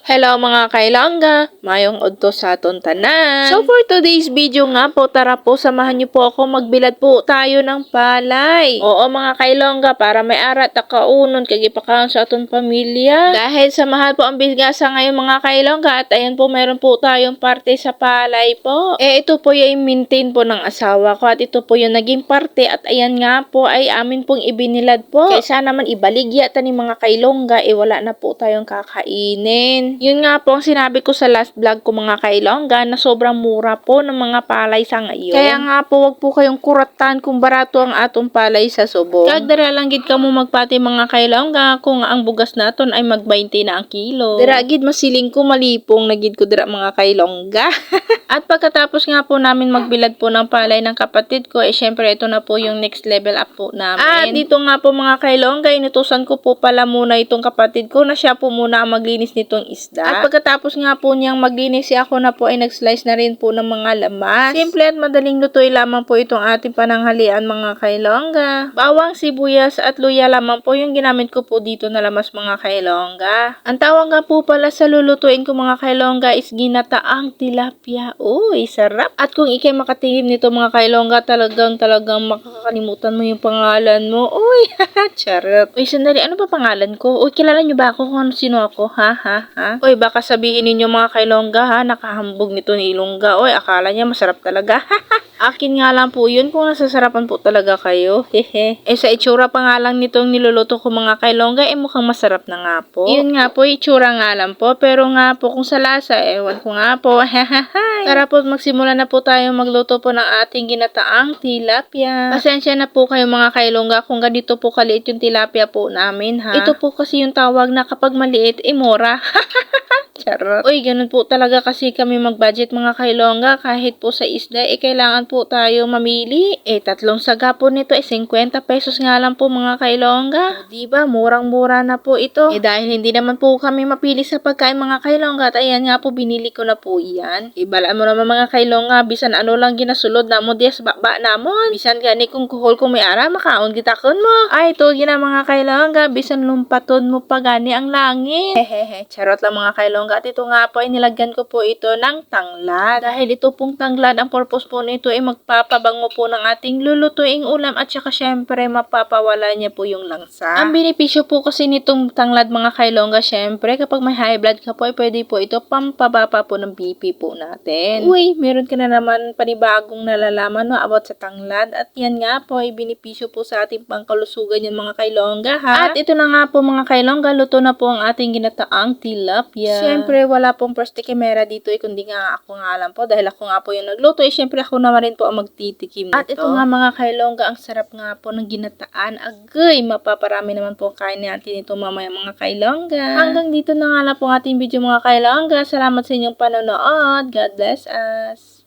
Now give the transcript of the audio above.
Hello mga kailangga, mayong udto sa aton tanan. So for today's video nga po, tara po samahan niyo po ako magbilad po tayo ng palay. Oo mga kailangga, para may arat na kaunon kagipakaon sa aton pamilya. Dahil sa mahal po ang bigasa ngayon mga kailangga at ayan po meron po tayong parte sa palay po. Eh ito po yung maintain po ng asawa ko at ito po yung naging parte at ayan nga po ay amin pong ibinilad po. Kaysa naman ibaligya ta ni mga kailongga, eh wala na po tayong kakainin. Yun nga po ang sinabi ko sa last vlog ko mga kailongga na sobrang mura po ng mga palay sa ngayon. Kaya nga po wag po kayong kuratan kung barato ang atong palay sa subong. Kagdara lang gid kamo magpati mga kailongga kung ang bugas naton ay mag 20 na ang kilo. Dira gid masiling ko malipong nagid ko dira mga kailongga. At pagkatapos nga po namin magbilad po ng palay ng kapatid ko, eh syempre ito na po yung next level up po namin. At dito nga po mga kailongga, inutusan ko po pala muna itong kapatid ko na siya po muna ang maglinis nitong isda. At pagkatapos nga po niyang maglinis, si ako na po ay nag-slice na rin po ng mga lamas. Simple at madaling lutuin lamang po itong ating pananghalian mga kailongga. Bawang, sibuyas at luya lamang po yung ginamit ko po dito na lamas mga kailongga. Ang tawag nga po pala sa lulutuin ko mga kailongga is ginataang tilapia. Uy, sarap. At kung ikay makatingin nito mga kailongga, talagang talagang makakalimutan mo yung pangalan mo. Uy, charot. Uy, sandali, ano ba pangalan ko? Uy, kilala niyo ba ako kung ano sino ako? Ha, ha, ha? Uy, baka sabihin ninyo mga kailongga ha, nakahambog nito ni Ilongga. Uy, akala niya masarap talaga. Akin nga lang po yun kung nasasarapan po talaga kayo. Hehe. Eh sa itsura pa nga lang nitong niluluto ko mga kailongga, eh mukhang masarap na nga po. Yun nga po, itsura nga lang po. Pero nga po kung sa lasa, ewan ko nga po. Hehehe. Tara po, magsimula na po tayo magluto po ng ating ginataang tilapia. Pasensya na po kayo mga kailongga kung ganito po kaliit yung tilapia po namin ha. Ito po kasi yung tawag na kapag maliit, imora. Charot. Uy, ganun po talaga kasi kami mag-budget mga kailongga. Kahit po sa isda, eh kailangan po tayo mamili. Eh, tatlong saga po nito, eh 50 pesos nga lang po mga kailongga. O, diba, murang-mura na po ito. Eh, dahil hindi naman po kami mapili sa pagkain mga kailongga, at ayan nga po, binili ko na po yan. Eh, balaan mo naman mga kailongga, bisan ano lang ginasulod na mo diya sa baba namon. Bisan gani kung kuhol kung may ara, makaon gitakon mo. Ay, ito gina mga kailongga, bisan lumpaton mo pa gani ang langit. Hehehe, charot lang mga kailongga. At ito nga po ay nilagyan ko po ito ng tanglad. Dahil ito pong tanglad, ang purpose po nito ay magpapabango po ng ating lulutuing ulam at saka syempre mapapawala niya po yung langsa. Ang benepisyo po kasi nitong tanglad mga kailongga, syempre kapag may high blood ka po ay pwede po ito pampababa po ng BP po natin. Uy, meron ka na naman panibagong nalalaman no, about sa tanglad at yan nga po ay benepisyo po sa ating pangkalusugan yung mga kailongga ha. At ito na nga po mga kailongga, luto na po ang ating ginataang tilapia. Siyempre, wala pong first camera dito eh, kundi nga ako nga alam po. Dahil ako nga po yung nagluto eh, siyempre ako naman rin po ang magtitikim nito. At ito nga mga kailongga, ang sarap nga po ng ginataan. Agay, mapaparami naman po kain natin ito mamaya mga kailongga. Hanggang dito na nga lang po ating video mga kailongga. Salamat sa inyong panonood. God bless us.